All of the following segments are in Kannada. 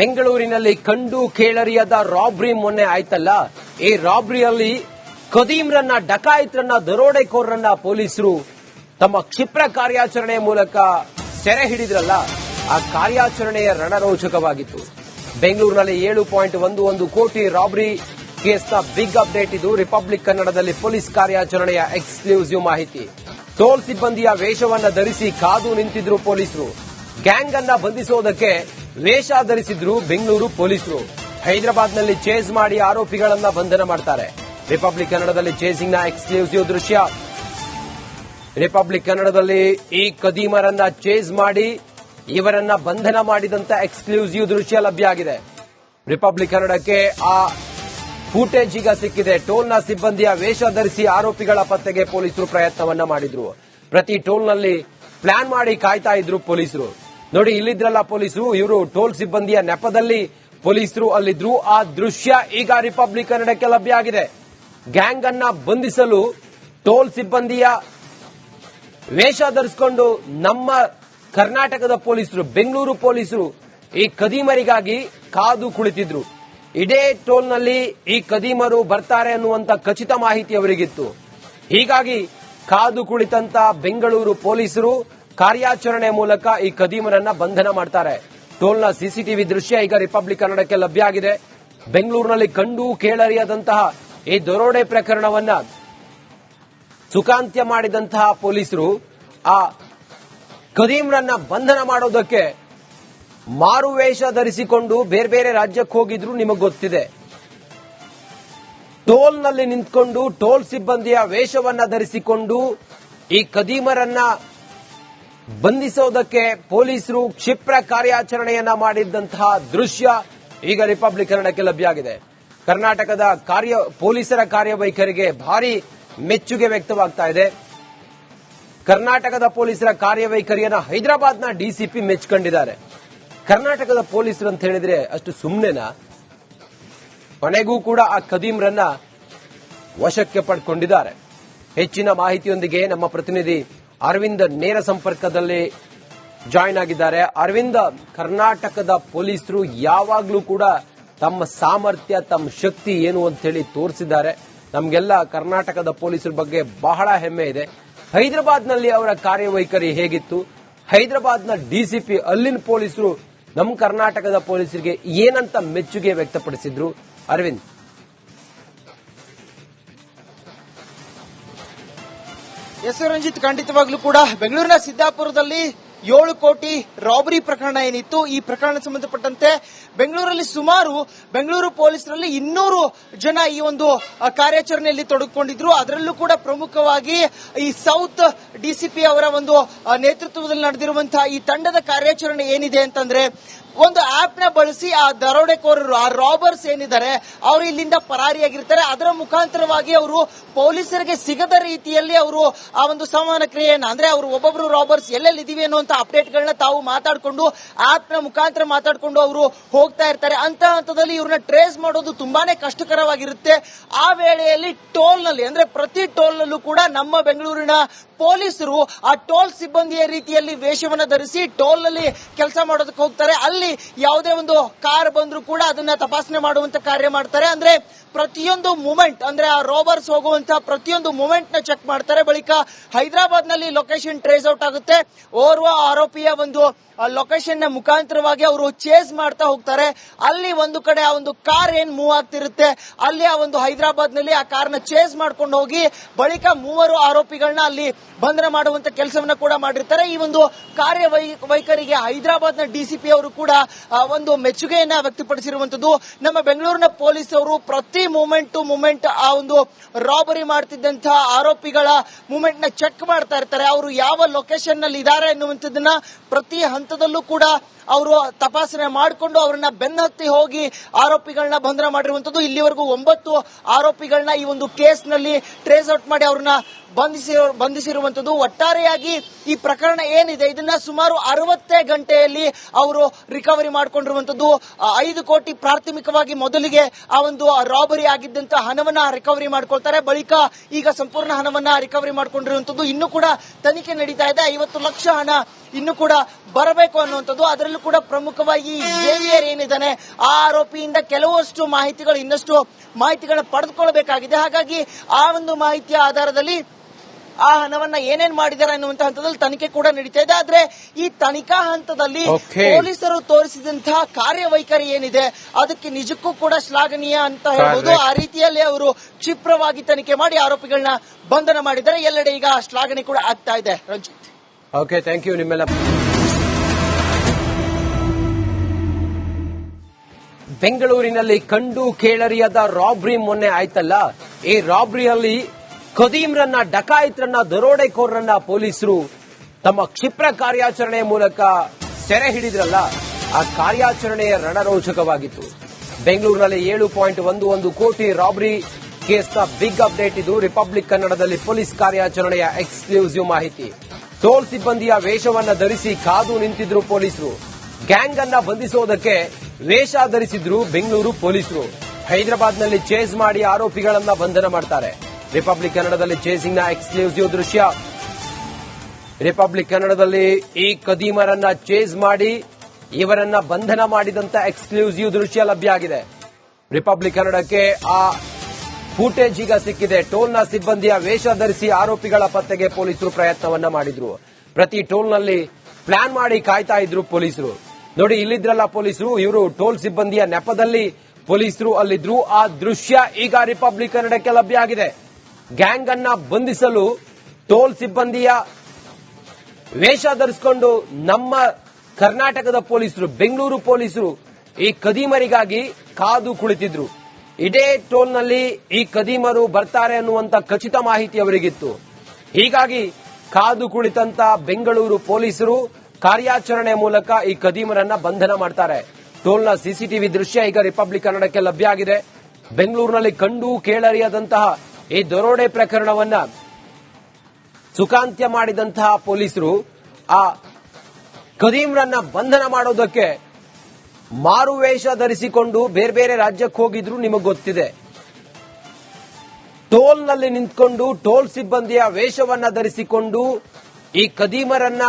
ಬೆಂಗಳೂರಿನಲ್ಲಿ ಕಂಡು ಕೇಳರಿಯದ ರಾಬ್ರಿ ಮೊನ್ನೆ ಆಯ್ತಲ್ಲ. ಈ ರಾಬ್ರಿಯಲ್ಲಿ ಕದೀಮ್ರನ್ನ ಡಕಾಯಿತ್ರನ್ನ ದರೋಡೆಕೋರರನ್ನ ಪೊಲೀಸರು ತಮ್ಮ ಕ್ಷಿಪ್ರ ಕಾರ್ಯಾಚರಣೆ ಮೂಲಕ ಸೆರೆ ಹಿಡಿದ್ರಲ್ಲ. ಆ ಕಾರ್ಯಾಚರಣೆಯ ರಣರೋಚಕವಾಗಿತ್ತು. ಬೆಂಗಳೂರಿನಲ್ಲಿ ಏಳು ಪಾಯಿಂಟ್ ಒಂದು ಒಂದು ಕೋಟಿ ರಾಬ್ರಿ ಕೇಸ್ನ ಬಿಗ್ ಅಪ್ಡೇಟ್ ಇದು. ರಿಪಬ್ಲಿಕ್ ಕನ್ನಡದಲ್ಲಿ ಪೊಲೀಸ್ ಕಾರ್ಯಾಚರಣೆಯ ಎಕ್ಸ್ಕ್ಲೂಸಿವ್ ಮಾಹಿತಿ. ಟೋಲ್ ಸಿಬ್ಬಂದಿಯ ವೇಷವನ್ನ ಧರಿಸಿ ಕಾದು ನಿಂತಿದ್ರು ಪೊಲೀಸರು. ಗ್ಯಾಂಗ್ ಅನ್ನ ಬಂಧಿಸೋದಕ್ಕೆ ವೇಷ ಧರಿಸಿದ್ರು ಬೆಂಗಳೂರು ಪೊಲೀಸರು. ಹೈದರಾಬಾದ್ನಲ್ಲಿ ಚೇಸ್ ಮಾಡಿ ಆರೋಪಿಗಳನ್ನ ಬಂಧನ ಮಾಡ್ತಾರೆ. ರಿಪಬ್ಲಿಕ್ ಕನ್ನಡದಲ್ಲಿ ಚೇಸಿಂಗ್ನ ಎಕ್ಸ್ಕ್ಲೂಸಿವ್ ದೃಶ್ಯ. ರಿಪಬ್ಲಿಕ್ ಕನ್ನಡದಲ್ಲಿ ಈ ಕದೀಮರನ್ನ ಚೇಸ್ ಮಾಡಿ ಇವರನ್ನ ಬಂಧನ ಮಾಡಿದಂತ ಎಕ್ಸ್ಕ್ಲೂಸಿವ್ ದೃಶ್ಯ ಲಭ್ಯ ಆಗಿದೆ. ರಿಪಬ್ಲಿಕ್ ಕನ್ನಡಕ್ಕೆ ಆ ಫೂಟೇಜ್ ಈಗ ಸಿಕ್ಕಿದೆ. ಟೋಲ್ನ ಸಿಬ್ಬಂದಿಯ ವೇಷ ಧರಿಸಿ ಆರೋಪಿಗಳ ಪತ್ತೆಗೆ ಪೊಲೀಸರು ಪ್ರಯತ್ನವನ್ನ ಮಾಡಿದ್ರು. ಪ್ರತಿ ಟೋಲ್ನಲ್ಲಿ ಪ್ಲಾನ್ ಮಾಡಿ ಕಾಯ್ತಾ ಇದ್ರು ಪೊಲೀಸರು. ನೋಡಿ, ಇಲ್ಲಿದ್ರಲ್ಲ ಪೊಲೀಸರು, ಇವರು ಟೋಲ್ ಸಿಬ್ಬಂದಿಯ ನೆಪದಲ್ಲಿ ಪೊಲೀಸರು ಅಲ್ಲಿದ್ರು. ಆ ದೃಶ್ಯ ಈಗ ರಿಪಬ್ಲಿಕ್ ಕನ್ನಡಕ್ಕೆ ಲಭ್ಯ ಆಗಿದೆ. ಗ್ಯಾಂಗ್ ಅನ್ನ ಬಂಧಿಸಲು ಟೋಲ್ ಸಿಬ್ಬಂದಿಯ ವೇಷ ಧರಿಸಿಕೊಂಡು ನಮ್ಮ ಕರ್ನಾಟಕದ ಪೊಲೀಸರು, ಬೆಂಗಳೂರು ಪೊಲೀಸರು ಈ ಕದೀಮರಿಗಾಗಿ ಕಾದು ಕುಳಿತಿದ್ರು. ಇದೇ ಟೋಲ್ನಲ್ಲಿ ಈ ಕದೀಮರು ಬರ್ತಾರೆ ಅನ್ನುವಂತ ಖಚಿತ ಮಾಹಿತಿ ಅವರಿಗಿತ್ತು. ಹೀಗಾಗಿ ಕಾದು ಕುಳಿತಂತ ಬೆಂಗಳೂರು ಪೊಲೀಸರು ಕಾರ್ಯಾಚರಣೆ ಮೂಲಕ ಈ ಕದೀಮರನ್ನ ಬಂಧನ ಮಾಡ್ತಾರೆ. ಟೋಲ್ನ ಸಿಸಿಟಿವಿ ದೃಶ್ಯ ಈಗ ರಿಪಬ್ಲಿಕ್ ಕನ್ನಡಕ್ಕೆ ಲಭ್ಯ ಆಗಿದೆ. ಬೆಂಗಳೂರಿನಲ್ಲಿ ಕಂಡು ಕೇಳರಿಯದಂತಹ ಈ ದರೋಡೆ ಪ್ರಕರಣವನ್ನ ಸುಖಾಂತ್ಯ ಮಾಡಿದಂತಹ ಪೊಲೀಸರು ಆ ಕದೀಮ್ರನ್ನ ಬಂಧನ ಮಾಡೋದಕ್ಕೆ ಮಾರುವೇಷ ಧರಿಸಿಕೊಂಡು ಬೇರೆ ಬೇರೆ ರಾಜ್ಯಕ್ಕೆ ಹೋಗಿದ್ರು ನಿಮಗೆ ಗೊತ್ತಿದೆ. ಟೋಲ್ನಲ್ಲಿ ನಿಂತ್ಕೊಂಡು ಟೋಲ್ ಸಿಬ್ಬಂದಿಯ ವೇಷವನ್ನ ಧರಿಸಿಕೊಂಡು ಈ ಕದೀಮರನ್ನ ಬಂಧಿಸೋದಕ್ಕೆ ಪೊಲೀಸರು ಕ್ಷಿಪ್ರ ಕಾರ್ಯಾಚರಣೆಯನ್ನ ಮಾಡಿದ್ದಂತಹ ದೃಶ್ಯ ಈಗ ರಿಪಬ್ಲಿಕ್ ಕನ್ನಡಕ್ಕೆ ಲಭ್ಯ ಆಗಿದೆ ಕರ್ನಾಟಕದ ಕಾರ್ಯ, ಪೊಲೀಸರ ಕಾರ್ಯವೈಖರಿಗೆ ಭಾರಿ ಮೆಚ್ಚುಗೆ ವ್ಯಕ್ತವಾಗ್ತಾ ಇದೆ. ಕರ್ನಾಟಕದ ಪೊಲೀಸರ ಕಾರ್ಯವೈಖರಿಯನ್ನ ಹೈದರಾಬಾದ್ನ ಡಿಸಿಪಿ ಮೆಚ್ಕೊಂಡಿದ್ದಾರೆ. ಕರ್ನಾಟಕದ ಪೊಲೀಸರು ಅಂತ ಹೇಳಿದ್ರೆ ಅಷ್ಟು ಸುಮ್ಮನೆನಾ ಕೊನೆಗೂ ಕೂಡ ಆ ಕದೀಮ್ರನ್ನ ವಶಕ್ಕೆ ಪಡ್ಕೊಂಡಿದ್ದಾರೆ. ಹೆಚ್ಚಿನ ಮಾಹಿತಿಯೊಂದಿಗೆ ನಮ್ಮ ಪ್ರತಿನಿಧಿ ಅರವಿಂದ್ ನೇರ ಸಂಪರ್ಕದಲ್ಲಿ ಜಾಯಿನ್ ಆಗಿದ್ದಾರೆ. ಅರವಿಂದ್, ಕರ್ನಾಟಕದ ಪೊಲೀಸರು ಯಾವಾಗ್ಲೂ ಕೂಡ ತಮ್ಮ ಸಾಮರ್ಥ್ಯ, ತಮ್ಮ ಶಕ್ತಿ ಏನು ಅಂತ ಹೇಳಿ ತೋರಿಸಿದ್ದಾರೆ. ನಮ್ಗೆಲ್ಲ ಕರ್ನಾಟಕದ ಪೊಲೀಸರ ಬಗ್ಗೆ ಬಹಳ ಹೆಮ್ಮೆ ಇದೆ. ಹೈದರಾಬಾದ್ನಲ್ಲಿ ಅವರ ಕಾರ್ಯವೈಖರಿ ಹೇಗಿತ್ತು? ಹೈದರಾಬಾದ್ನ ಡಿಸಿಪಿ ಅಲ್ಲಿನ ಪೊಲೀಸರು ನಮ್ಮ ಕರ್ನಾಟಕದ ಪೊಲೀಸರಿಗೆ ಏನಂತ ಮೆಚ್ಚುಗೆ ವ್ಯಕ್ತಪಡಿಸಿದ್ರು? ಅರವಿಂದ್. ಎಸ್ ರಂಜಿತ್ ಖಂಡಿತವಾಗ್ಲೂ ಕೂಡ ಬೆಂಗಳೂರಿನ ಸಿದ್ದಾಪುರದಲ್ಲಿ ಏಳು ಕೋಟಿ ರಾಬರಿ ಪ್ರಕರಣ ಏನಿತ್ತು, ಈ ಪ್ರಕರಣ ಸಂಬಂಧಪಟ್ಟಂತೆ ಬೆಂಗಳೂರಲ್ಲಿ ಸುಮಾರು ಬೆಂಗಳೂರು ಪೊಲೀಸರಲ್ಲಿ ಇನ್ನೂರು ಜನ ಈ ಒಂದು ಕಾರ್ಯಾಚರಣೆಯಲ್ಲಿ ತೊಡಗಿಕೊಂಡಿದ್ರು. ಅದರಲ್ಲೂ ಕೂಡ ಪ್ರಮುಖವಾಗಿ ಈ ಸೌತ್ ಡಿಸಿಪಿ ಅವರ ಒಂದು ನೇತೃತ್ವದಲ್ಲಿ ನಡೆದಿರುವಂತಹ ಈ ತಂಡದ ಕಾರ್ಯಾಚರಣೆ ಏನಿದೆ ಅಂತಂದ್ರೆ ಒಂದು ಆಪ್ನ ಬಳಸಿ ಆ ದರೋಡೆಕೋರರು, ಆ ರಾಬರ್ಸ್ ಏನಿದ್ದಾರೆ, ಅವರು ಇಲ್ಲಿಂದ ಪರಾರಿಯಾಗಿರ್ತಾರೆ. ಅದರ ಮುಖಾಂತರವಾಗಿ ಅವರು ಪೊಲೀಸರಿಗೆ ಸಿಗದ ರೀತಿಯಲ್ಲಿ ಅವರು ಆ ಒಂದು ಸಂವಹನ ಕ್ರಿಯೆಯನ್ನ, ಅಂದ್ರೆ ಅವರು ಒಬ್ಬೊಬ್ರು ರಾಬರ್ಸ್ ಎಲ್ಲೆಲ್ಲಿ ಇದೀವಿ ಅನ್ನುವಂತ ಅಪ್ಡೇಟ್ ಗಳನ್ನ ತಾವು ಮಾತಾಡಿಕೊಂಡು ಆಪ್ನ ಮುಖಾಂತರ ಮಾತಾಡಿಕೊಂಡು ಅವರು ಹೋಗ್ತಾ ಇರ್ತಾರೆ. ಅಂತ ಹಂತದಲ್ಲಿ ಇವ್ರನ್ನ ಟ್ರೇಸ್ ಮಾಡೋದು ತುಂಬಾನೇ ಕಷ್ಟಕರವಾಗಿರುತ್ತೆ. ಆ ವೇಳೆಯಲ್ಲಿ ಟೋಲ್ನಲ್ಲಿ ಅಂದ್ರೆ ಪ್ರತಿ ಟೋಲ್ ನಲ್ಲೂ ಕೂಡ ನಮ್ಮ ಬೆಂಗಳೂರಿನ ಪೊಲೀಸರು ಆ ಟೋಲ್ ಸಿಬ್ಬಂದಿಯ ರೀತಿಯಲ್ಲಿ ವೇಷವನ್ನು ಧರಿಸಿ ಟೋಲ್ನಲ್ಲಿ ಕೆಲಸ ಮಾಡೋದಕ್ಕೆ ಹೋಗ್ತಾರೆ. ಅಲ್ಲಿ ಯಾವುದೇ ಒಂದು ಕಾರ್ ಬಂದರೂ ಕೂಡ ಅದನ್ನ ತಪಾಸಣೆ ಮಾಡುವಂತ ಕಾರ್ಯ ಮಾಡ್ತಾರೆ. ಅಂದ್ರೆ ಪ್ರತಿಯೊಂದು ಮೂಮೆಂಟ್, ಅಂದ್ರೆ ಆ ರೋಬರ್ಸ್ ಹೋಗುವಂತ ಪ್ರತಿಯೊಂದು ಮೂಮೆಂಟ್ನ ಚೆಕ್ ಮಾಡ್ತಾರೆ. ಬಳಿಕ ಹೈದರಾಬಾದ್ನಲ್ಲಿ ಲೊಕೇಶನ್ ಟ್ರೇಸ್ ಔಟ್ ಆಗುತ್ತೆ. ಓರ್ವ ಆರೋಪಿಯ ಒಂದು ಲೊಕೇಶನ್ನ ಮುಖಾಂತರವಾಗಿ ಅವರು ಚೇಸ್ ಮಾಡ್ತಾ ಹೋಗ್ತಾರೆ. ಅಲ್ಲಿ ಒಂದು ಕಡೆ ಆ ಒಂದು ಕಾರ್ ಏನ್ ಮೂವ್ ಆಗ್ತಿರುತ್ತೆ, ಅಲ್ಲಿ ಆ ಒಂದು ಹೈದರಾಬಾದ್ನಲ್ಲಿ ಆ ಕಾರ್ನ ಚೇಸ್ ಮಾಡ್ಕೊಂಡು ಹೋಗಿ ಬಳಿಕ ಮೂವರು ಆರೋಪಿಗಳನ್ನ ಅಲ್ಲಿ ಬಂಧನ ಮಾಡುವಂತ ಕೆಲಸವನ್ನ ಕೂಡ ಮಾಡಿರ್ತಾರೆ. ಈ ಒಂದು ಕಾರ್ಯ ವೈಖರಿಗೆ ಹೈದರಾಬಾದ್ನ ಡಿಸಿಪಿ ಅವರು ಕೂಡ ಒಂದು ಮೆಚ್ಚುಗೆಯನ್ನ ವ್ಯಕ್ತಪಡಿಸಿರುವಂತದ್ದು, ನಮ್ಮ ಬೆಂಗಳೂರಿನ ಪೊಲೀಸ್ ಅವರು ಪ್ರತಿ ಮೂಮೆಂಟ್ ಟು ಮೂಮೆಂಟ್ ಆ ಒಂದು ರಾಬರಿ ಮಾಡ್ತಿದ್ದಂತಹ ಆರೋಪಿಗಳ ಮೂಮೆಂಟ್ನ ಚೆಕ್ ಮಾಡ್ತಾ ಇರ್ತಾರೆ. ಅವರು ಯಾವ ಲೊಕೇಶನ್ನಲ್ಲಿ ಇದ್ದಾರೆ ಎನ್ನುವಂಥದ್ದನ್ನ ಪ್ರತಿ ಹಂತದಲ್ಲೂ ಕೂಡ ಅವರು ತಪಾಸಣೆ ಮಾಡಿಕೊಂಡು ಅವರನ್ನ ಬೆನ್ನತ್ತಿ ಹೋಗಿ ಆರೋಪಿಗಳನ್ನ ಬಂಧನ ಮಾಡಿರುವಂತದ್ದು. ಇಲ್ಲಿವರೆಗೂ ಒಂಬತ್ತು ಆರೋಪಿಗಳನ್ನ ಈ ಒಂದು ಕೇಸ್ನಲ್ಲಿ ಟ್ರೇಸ್ ಔಟ್ ಮಾಡಿ ಅವ್ರನ್ನ ಬಂಧಿಸಿ ಬಂಧಿಸಿರುವಂತದ್ದು ಒಟ್ಟಾರೆಯಾಗಿ ಈ ಪ್ರಕರಣ ಏನಿದೆ, ಇದನ್ನ ಸುಮಾರು ಅರವತ್ತೇ ಗಂಟೆಯಲ್ಲಿ ಅವರು ರಿಕವರಿ ಮಾಡಿಕೊಂಡಿರುವಂತದ್ದು ಐದು ಕೋಟಿ ಪ್ರಾಥಮಿಕವಾಗಿ ಮೊದಲಿಗೆ ಆ ಒಂದು ರಾಬರಿ ಆಗಿದ್ದಂತ ಹಣವನ್ನ ರಿಕವರಿ ಮಾಡ್ಕೊಳ್ತಾರೆ. ಬಳಿಕ ಈಗ ಸಂಪೂರ್ಣ ಹಣವನ್ನ ರಿಕವರಿ ಮಾಡಿಕೊಂಡಿರುವಂತದ್ದು ಇನ್ನು ಕೂಡ ತನಿಖೆ ನಡೀತಾ ಇದೆ. ಐವತ್ತು ಲಕ್ಷ ಹಣ ಇನ್ನು ಕೂಡ ಬರಬೇಕು ಅನ್ನುವಂಥದ್ದು. ಅದರಲ್ಲೂ ಕೂಡ ಪ್ರಮುಖವಾಗಿ ಜೇವಿಯರ್ ಏನಿದ್ದಾನೆ, ಆ ಆರೋಪಿಯಿಂದ ಕೆಲವಷ್ಟು ಮಾಹಿತಿಗಳು ಇನ್ನಷ್ಟು ಮಾಹಿತಿಗಳನ್ನ ಪಡೆದುಕೊಳ್ಬೇಕಾಗಿದೆ. ಹಾಗಾಗಿ ಆ ಒಂದು ಮಾಹಿತಿಯ ಆಧಾರದಲ್ಲಿ ಆ ಹಣವನ್ನ ಏನೇನ್ ಮಾಡಿದ್ದಾರೆ ಅನ್ನುವಂತ ಹಂತದಲ್ಲಿ ತನಿಖೆ ಕೂಡ ನಡೀತಾ ಇದೆ. ಆದ್ರೆ ಈ ತನಿಖಾ ಹಂತದಲ್ಲಿ ಪೊಲೀಸರು ತೋರಿಸಿದಂತಹ ಕಾರ್ಯವೈಖರಿ ಏನಿದೆ ಅದಕ್ಕೆ ನಿಜಕ್ಕೂ ಕೂಡ ಶ್ಲಾಘನೀಯ ಅಂತ ಹೇಳ್ಬೋದು. ಆ ರೀತಿಯಲ್ಲಿ ಅವರು ಕ್ಷಿಪ್ರವಾಗಿ ತನಿಖೆ ಮಾಡಿ ಆರೋಪಿಗಳನ್ನ ಬಂಧನ ಮಾಡಿದ್ದಾರೆ. ಎಲ್ಲೆಡೆ ಈಗ ಶ್ಲಾಘನೆ ಕೂಡ ಆಗ್ತಾ ಇದೆ. ರಂಜಿತ್. ಓಕೆ ಥ್ಯಾಂಕ್ ಯು ನಿಮ್ಮೆಲ್ಲ ಬೆಂಗಳೂರಿನಲ್ಲಿ ಕಂಡು ಕೇಳರಿಯದ ರಾಬ್ರಿ ಮೊನ್ನೆ ಆಯ್ತಲ್ಲ? ಈ ರಾಬ್ರಿಯಲ್ಲಿ ಖದೀಮ್ರನ್ನ, ಡಕಾಯಿತ್ರನ್ನ ದರೋಡೆಕೋರರನ್ನ ಪೊಲೀಸರು ತಮ್ಮ ಕ್ಷಿಪ್ರ ಕಾರ್ಯಾಚರಣೆಯ ಮೂಲಕ ಸೆರೆ ಹಿಡಿದ್ರಲ್ಲ, ಆ ಕಾರ್ಯಾಚರಣೆಯ ರಣರೋಚಕವಾಗಿತ್ತು. ಬೆಂಗಳೂರಿನಲ್ಲಿ ಏಳು ಪಾಯಿಂಟ್ ಒಂದು ಒಂದು ಕೋಟಿ ರಾಬರಿ ಕೇಸ್ನ ಬಿಗ್ ಅಪ್ಡೇಟ್ ಇದು. ರಿಪಬ್ಲಿಕ್ ಕನ್ನಡದಲ್ಲಿ ಪೊಲೀಸ್ ಕಾರ್ಯಾಚರಣೆಯ ಎಕ್ಸ್ಕ್ಲೂಸಿವ್ ಮಾಹಿತಿ. ಟೋಲ್ ಸಿಬ್ಬಂದಿಯ ವೇಷವನ್ನ ಧರಿಸಿ ಕಾದು ನಿಂತಿದ್ರು ಪೊಲೀಸರು. ಗ್ಯಾಂಗ್ ಅನ್ನ ಬಂಧಿಸೋದಕ್ಕೆ ವೇಷ ಧರಿಸಿದ್ರು ಬೆಂಗಳೂರು ಪೊಲೀಸರು. ಹೈದರಾಬಾದ್ನಲ್ಲಿ ಚೇಸ್ ಮಾಡಿ ಆರೋಪಿಗಳನ್ನ ಬಂಧನ ಮಾಡ್ತಾರೆ. ರಿಪಬ್ಲಿಕ್ ಕನ್ನಡದಲ್ಲಿ ಚೇಸಿಂಗ್ನ ಎಕ್ಸ್ಕ್ಲೂಸಿವ್ ದೃಶ್ಯ. ರಿಪಬ್ಲಿಕ್ ಕನ್ನಡದಲ್ಲಿ ಈ ಕದೀಮರನ್ನ ಚೇಸ್ ಮಾಡಿ, ಇವರನ್ನ ಬಂಧನ ಮಾಡಿದಂತ ಎಕ್ಸ್ಕ್ಲೂಸಿವ್ ದೃಶ್ಯ ಲಭ್ಯ ಆಗಿದೆ. ರಿಪಬ್ಲಿಕ್ ಕನ್ನಡಕ್ಕೆ ಆ ಫೂಟೇಜ್ ಈಗ ಸಿಕ್ಕಿದೆ. ಟೋಲ್ನ ಸಿಬ್ಬಂದಿಯ ವೇಷ ಧರಿಸಿ ಆರೋಪಿಗಳ ಪತ್ತೆಗೆ ಪೊಲೀಸರು ಪ್ರಯತ್ನವನ್ನ ಮಾಡಿದ್ರು. ಪ್ರತಿ ಟೋಲ್ನಲ್ಲಿ ಪ್ಲಾನ್ ಮಾಡಿ ಕಾಯ್ತಾ ಇದ್ರು ಪೊಲೀಸರು. ನೋಡಿ, ಇಲ್ಲಿದ್ರಲ್ಲ ಪೊಲೀಸರು, ಇವರು ಟೋಲ್ ಸಿಬ್ಬಂದಿಯ ನೆಪದಲ್ಲಿ ಪೊಲೀಸರು ಅಲ್ಲಿದ್ರು. ಆ ದೃಶ್ಯ ಈಗ ರಿಪಬ್ಲಿಕ್ ಕನ್ನಡಕ್ಕೆ ಲಭ್ಯ ಆಗಿದೆ. ಗ್ಯಾಂಗ್ ಅನ್ನ ಬಂಧಿಸಲು ಟೋಲ್ ಸಿಬ್ಬಂದಿಯ ವೇಷ ಧರಿಸಿಕೊಂಡು ನಮ್ಮ ಕರ್ನಾಟಕದ ಪೊಲೀಸರು, ಬೆಂಗಳೂರು ಪೊಲೀಸರು ಈ ಕದೀಮರಿಗಾಗಿ ಕಾದು ಕುಳಿತಿದ್ರು. ಇದೇ ಟೋಲ್ನಲ್ಲಿ ಈ ಕದೀಮರು ಬರ್ತಾರೆ ಅನ್ನುವಂತ ಖಚಿತ ಮಾಹಿತಿ ಅವರಿಗಿತ್ತು. ಹೀಗಾಗಿ ಕಾದು ಕುಳಿತಂತ ಬೆಂಗಳೂರು ಪೊಲೀಸರು ಕಾರ್ಯಾಚರಣೆ ಮೂಲಕ ಈ ಕದೀಮರನ್ನ ಬಂಧನ ಮಾಡ್ತಾರೆ. ಟೋಲ್ನ ಸಿಸಿಟಿವಿ ದೃಶ್ಯ ಈಗ ರಿಪಬ್ಲಿಕ್ ಕನ್ನಡಕ್ಕೆ ಲಭ್ಯ ಆಗಿದೆ. ಬೆಂಗಳೂರಿನಲ್ಲಿ ಕಂಡು ಕೇಳರಿಯದಂತಹ ಈ ದರೋಡೆ ಪ್ರಕರಣವನ್ನ ಸುಖಾಂತ್ಯ ಮಾಡಿದಂತಹ ಪೊಲೀಸರು ಆ ಕದೀಮ್ರನ್ನ ಬಂಧನ ಮಾಡೋದಕ್ಕೆ ಮಾರುವೇಷ ಧರಿಸಿಕೊಂಡು ಬೇರೆ ಬೇರೆ ರಾಜ್ಯಕ್ಕೆ ಹೋಗಿದ್ರು ನಿಮಗೆ ಗೊತ್ತಿದೆ. ಟೋಲ್ನಲ್ಲಿ ನಿಂತ್ಕೊಂಡು ಟೋಲ್ ಸಿಬ್ಬಂದಿಯ ವೇಷವನ್ನ ಧರಿಸಿಕೊಂಡು ಈ ಕದೀಮರನ್ನ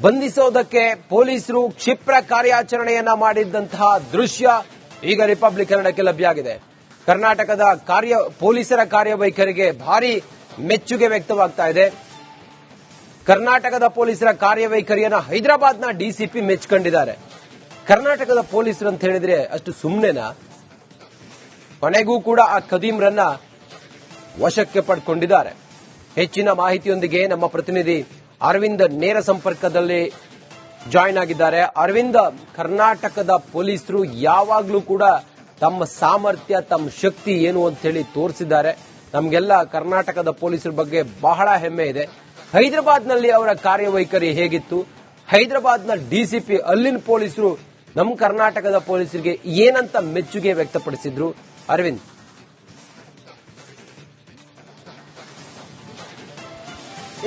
ಬಂಧಿಸೋದಕ್ಕೆ ಪೊಲೀಸರು ಕ್ಷಿಪ್ರ ಕಾರ್ಯಾಚರಣೆಯನ್ನ ಮಾಡಿದ್ದಂತಹ ದೃಶ್ಯ ಈಗ ರಿಪಬ್ಲಿಕ್ ಕನ್ನಡಕ್ಕೆ ಲಭ್ಯ ಆಗಿದೆ. ಕರ್ನಾಟಕದ ಕಾರ್ಯ, ಪೊಲೀಸರ ಕಾರ್ಯವೈಖರಿಗೆ ಭಾರಿ ಮೆಚ್ಚುಗೆ ವ್ಯಕ್ತವಾಗ್ತಾ ಇದೆ. ಕರ್ನಾಟಕದ ಪೊಲೀಸರ ಕಾರ್ಯವೈಖರಿಯನ್ನು ಹೈದರಾಬಾದ್ನ ಡಿಸಿಪಿ ಮೆಚ್ಕೊಂಡಿದ್ದಾರೆ. ಕರ್ನಾಟಕದ ಪೊಲೀಸರು ಅಂತ ಹೇಳಿದ್ರೆ ಅಷ್ಟು ಸುಮ್ಮನೆನಾ ಕೊನೆಗೂ ಕೂಡ ಆ ಕದೀಮ್ರನ್ನ ವಶಕ್ಕೆ ಪಡ್ಕೊಂಡಿದ್ದಾರೆ. ಹೆಚ್ಚಿನ ಮಾಹಿತಿಯೊಂದಿಗೆ ನಮ್ಮ ಪ್ರತಿನಿಧಿ ಅರವಿಂದ್ ನೇರ ಸಂಪರ್ಕದಲ್ಲಿ ಜಾಯಿನ್ ಆಗಿದ್ದಾರೆ. ಅರವಿಂದ್, ಕರ್ನಾಟಕದ ಪೊಲೀಸರು ಯಾವಾಗ್ಲೂ ಕೂಡ ತಮ್ಮ ಸಾಮರ್ಥ್ಯ, ತಮ್ಮ ಶಕ್ತಿ ಏನು ಅಂತ ಹೇಳಿ ತೋರಿಸಿದ್ದಾರೆ. ನಮಗೆಲ್ಲ ಕರ್ನಾಟಕದ ಪೊಲೀಸರ ಬಗ್ಗೆ ಬಹಳ ಹೆಮ್ಮೆ ಇದೆ. ಹೈದರಾಬಾದ್ನಲ್ಲಿ ಅವರ ಕಾರ್ಯವೈಖರಿ ಹೇಗಿತ್ತು? ಹೈದರಾಬಾದ್ನ ಡಿಸಿಪಿ ಅಲ್ಲಿನ ಪೊಲೀಸರು ನಮ್ಮ ಕರ್ನಾಟಕದ ಪೊಲೀಸರಿಗೆ ಏನಂತ ಮೆಚ್ಚುಗೆ ವ್ಯಕ್ತಪಡಿಸಿದ್ರು? ಅರವಿಂದ್.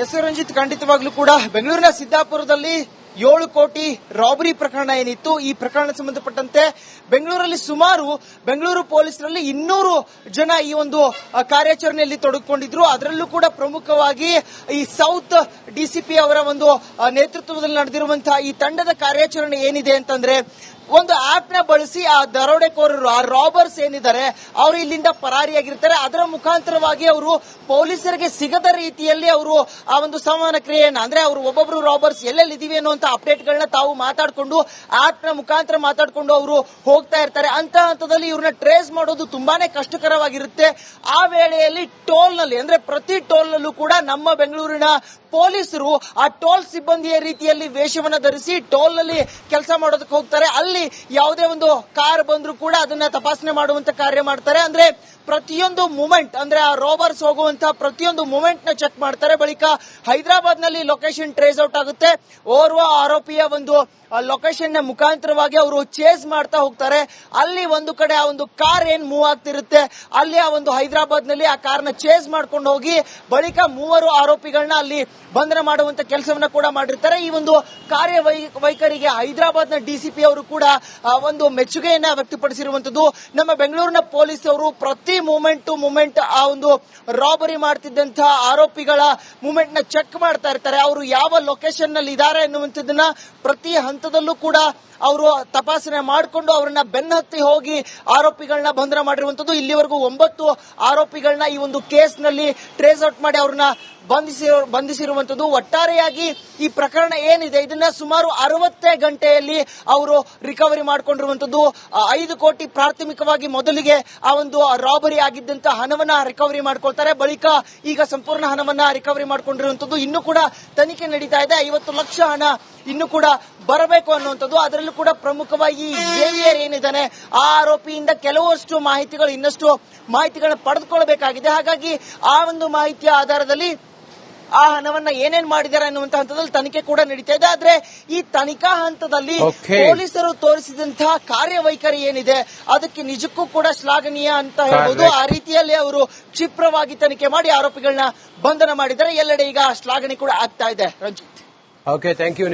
ಎಸ್ ರಂಜಿತ್ ಖಂಡಿತವಾಗ್ಲೂ ಕೂಡ ಬೆಂಗಳೂರಿನ ಸಿದ್ದಾಪುರದಲ್ಲಿ ಏಳು ಕೋಟಿ ರಾಬರಿ ಪ್ರಕರಣ ಏನಿತ್ತು, ಈ ಪ್ರಕರಣ ಸಂಬಂಧಪಟ್ಟಂತೆ ಬೆಂಗಳೂರಲ್ಲಿ ಸುಮಾರು, ಬೆಂಗಳೂರು ಪೊಲೀಸರಲ್ಲಿ ಇನ್ನೂರು ಜನ ಈ ಒಂದು ಕಾರ್ಯಾಚರಣೆಯಲ್ಲಿ ತೊಡಗಿಕೊಂಡಿದ್ರು. ಅದರಲ್ಲೂ ಕೂಡ ಪ್ರಮುಖವಾಗಿ ಈ ಸೌತ್ ಡಿಸಿಪಿ ಅವರ ಒಂದು ನೇತೃತ್ವದಲ್ಲಿ ನಡೆದಿರುವಂತಹ ಈ ತಂಡದ ಕಾರ್ಯಾಚರಣೆ ಏನಿದೆ ಅಂತಂದ್ರೆ ಒಂದು ಆಪ್ನ ಬಳಸಿ ಆ ದರೋಡೆಕೋರರು, ಆ ರಾಬರ್ಸ್ ಏನಿದ್ದಾರೆ, ಅವರು ಇಲ್ಲಿಂದ ಪರಾರಿಯಾಗಿರ್ತಾರೆ. ಅದರ ಮುಖಾಂತರವಾಗಿ ಅವರು ಪೊಲೀಸರಿಗೆ ಸಿಗದ ರೀತಿಯಲ್ಲಿ ಅವರು ಆ ಒಂದು ಸಂವಹನ ಕ್ರಿಯೆಯನ್ನ, ಅಂದ್ರೆ ಅವರು ಒಬ್ಬೊಬ್ರು ರಾಬರ್ಸ್ ಎಲ್ಲೆಲ್ಲಿ ಇದೀವಿ ಅನ್ನುವಂತ ಅಪ್ಡೇಟ್ ಗಳನ್ನ ತಾವು ಮಾತಾಡ್ಕೊಂಡು, ಆಪ್ನ ಮುಖಾಂತರ ಮಾತಾಡ್ಕೊಂಡು ಅವರು ಹೋಗ್ತಾ ಇರ್ತಾರೆ. ಅಂತ ಹಂತದಲ್ಲಿ ಇವ್ರನ್ನ ಟ್ರೇಸ್ ಮಾಡೋದು ತುಂಬಾನೇ ಕಷ್ಟಕರವಾಗಿರುತ್ತೆ. ಆ ವೇಳೆಯಲ್ಲಿ ಟೋಲ್ನಲ್ಲಿ, ಅಂದ್ರೆ ಪ್ರತಿ ಟೋಲ್ ನಲ್ಲೂ ಕೂಡ ನಮ್ಮ ಬೆಂಗಳೂರಿನ ಪೊಲೀಸರು ಆ ಟೋಲ್ ಸಿಬ್ಬಂದಿಯ ರೀತಿಯಲ್ಲಿ ವೇಷವನ್ನ ಧರಿಸಿ ಟೋಲ್ನಲ್ಲಿ ಕೆಲಸ ಮಾಡೋದಕ್ಕೆ ಹೋಗ್ತಾರೆ. ಅಲ್ಲಿ ಯಾವುದೇ ಒಂದು ಕಾರ್ ಬಂದರೂ ಕೂಡ ಅದನ್ನ ತಪಾಸಣೆ ಮಾಡುವಂತ ಕಾರ್ಯ ಮಾಡ್ತಾರೆ. ಅಂದ್ರೆ ಪ್ರತಿಯೊಂದು ಮೂಮೆಂಟ್, ಅಂದ್ರೆ ಆ ರೋಬರ್ಸ್ ಹೋಗುವಂತ ಪ್ರತಿಯೊಂದು ಮೂಮೆಂಟ್ನ ಚೆಕ್ ಮಾಡ್ತಾರೆ. ಬಳಿಕ ಹೈದರಾಬಾದ್ನಲ್ಲಿ ಲೊಕೇಶನ್ ಟ್ರೇಸ್ ಔಟ್ ಆಗುತ್ತೆ. ಓರ್ವ ಆರೋಪಿಯ ಒಂದು ಲೊಕೇಶನ್ನ ಮುಖಾಂತರವಾಗಿ ಅವರು ಚೇಸ್ ಮಾಡ್ತಾ ಹೋಗ್ತಾರೆ. ಅಲ್ಲಿ ಒಂದು ಕಡೆ ಆ ಒಂದು ಕಾರ್ ಏನ್ ಮೂವ್ ಆಗ್ತಿರುತ್ತೆ, ಅಲ್ಲಿ ಆ ಒಂದು ಹೈದರಾಬಾದ್ನಲ್ಲಿ ಆ ಕಾರ್ನ ಚೇಸ್ ಮಾಡ್ಕೊಂಡು ಹೋಗಿ ಬಳಿಕ ಮೂವರು ಆರೋಪಿಗಳನ್ನ ಅಲ್ಲಿ ಬಂಧನ ಮಾಡುವಂತ ಕೆಲಸವನ್ನ ಕೂಡ ಮಾಡಿರ್ತಾರೆ. ಈ ಒಂದು ಕಾರ್ಯ ವೈಖರಿಗೆ ಹೈದರಾಬಾದ್ನ ಡಿಸಿಪಿ ಅವರು ಕೂಡ ಒಂದು ಮೆಚ್ಚುಗೆಯನ್ನ ವ್ಯಕ್ತಪಡಿಸಿರುವಂತದ್ದು. ನಮ್ಮ ಬೆಂಗಳೂರಿನ ಪೊಲೀಸ್ ಅವರು ಪ್ರತಿ ಮೂಮೆಂಟ್ ಟು ಮೂಮೆಂಟ್ ಆ ಒಂದು ರಾಬರಿ ಮಾಡ್ತಿದ್ದಂತಹ ಆರೋಪಿಗಳ ಮೂಮೆಂಟ್ನ ಚೆಕ್ ಮಾಡ್ತಾ ಇರ್ತಾರೆ. ಅವರು ಯಾವ ಲೊಕೇಶನ್ನಲ್ಲಿ ಇದ್ದಾರೆ ಅನ್ನುವಂಥದ್ದನ್ನ ಪ್ರತಿ ಹಂತದಲ್ಲೂ ಕೂಡ ಅವರು ತಪಾಸಣೆ ಮಾಡಿಕೊಂಡು ಅವರನ್ನ ಬೆನ್ನತ್ತಿ ಹೋಗಿ ಆರೋಪಿಗಳನ್ನ ಬಂಧನ ಮಾಡಿರುವಂತದ್ದು. ಇಲ್ಲಿವರೆಗೂ ಒಂಬತ್ತು ಆರೋಪಿಗಳನ್ನ ಈ ಒಂದು ಕೇಸ್ನಲ್ಲಿ ಟ್ರೇಸ್ ಔಟ್ ಮಾಡಿ ಅವ್ರನ್ನ ಬಂಧಿಸಿ ಬಂಧಿಸಿರುವಂತದ್ದು ಒಟ್ಟಾರೆಯಾಗಿ ಈ ಪ್ರಕರಣ ಏನಿದೆ, ಇದನ್ನ ಸುಮಾರು ಅರವತ್ತೇ ಗಂಟೆಯಲ್ಲಿ ಅವರು ರಿಕವರಿ ಮಾಡಿಕೊಂಡಿರುವಂತದ್ದು ಐದು ಕೋಟಿ ಪ್ರಾಥಮಿಕವಾಗಿ ಮೊದಲಿಗೆ ಆ ಒಂದು ರಾಬರಿ ಆಗಿದ್ದಂತ ಹಣವನ್ನ ರಿಕವರಿ ಮಾಡ್ಕೊಳ್ತಾರೆ. ಬಳಿಕ ಈಗ ಸಂಪೂರ್ಣ ಹಣವನ್ನ ರಿಕವರಿ ಮಾಡಿಕೊಂಡಿರುವಂತದ್ದು ಇನ್ನು ಕೂಡ ತನಿಖೆ ನಡೀತಾ ಇದೆ. ಐವತ್ತು ಲಕ್ಷ ಹಣ ಇನ್ನು ಕೂಡ ಬರಬೇಕು ಅನ್ನುವಂಥದ್ದು. ಅದರಲ್ಲೂ ಕೂಡ ಪ್ರಮುಖವಾಗಿ ಜೇವಿಯರ್ ಏನಿದ್ದಾನೆ, ಆ ಆರೋಪಿಯಿಂದ ಕೆಲವಷ್ಟು ಮಾಹಿತಿಗಳು, ಇನ್ನಷ್ಟು ಮಾಹಿತಿಗಳನ್ನ ಪಡೆದುಕೊಳ್ಳಬೇಕಾಗಿದೆ. ಹಾಗಾಗಿ ಆ ಒಂದು ಮಾಹಿತಿಯ ಆಧಾರದಲ್ಲಿ ಆ ಹಣವನ್ನ ಏನೇನ್ ಮಾಡಿದ್ದಾರೆ ಅನ್ನುವಂತ ಹಂತದಲ್ಲಿ ತನಿಖೆ ಕೂಡ ನಡೀತಾ ಇದೆ. ಆದ್ರೆ ಈ ತನಿಖಾ ಹಂತದಲ್ಲಿ ಪೊಲೀಸರು ತೋರಿಸಿದಂತಹ ಕಾರ್ಯವೈಖರಿ ಏನಿದೆ ಅದಕ್ಕೆ ನಿಜಕ್ಕೂ ಕೂಡ ಶ್ಲಾಘನೀಯ ಅಂತ ಹೇಳ್ಬೋದು. ಆ ರೀತಿಯಲ್ಲಿ ಅವರು ಕ್ಷಿಪ್ರವಾಗಿ ತನಿಖೆ ಮಾಡಿ ಆರೋಪಿಗಳನ್ನ ಬಂಧನ ಮಾಡಿದರೆ ಎಲ್ಲೆಡೆ ಈಗ ಶ್ಲಾಘನೆ ಕೂಡ ಆಗ್ತಾ ಇದೆ. ರಂಜಿತ್. Okay thank you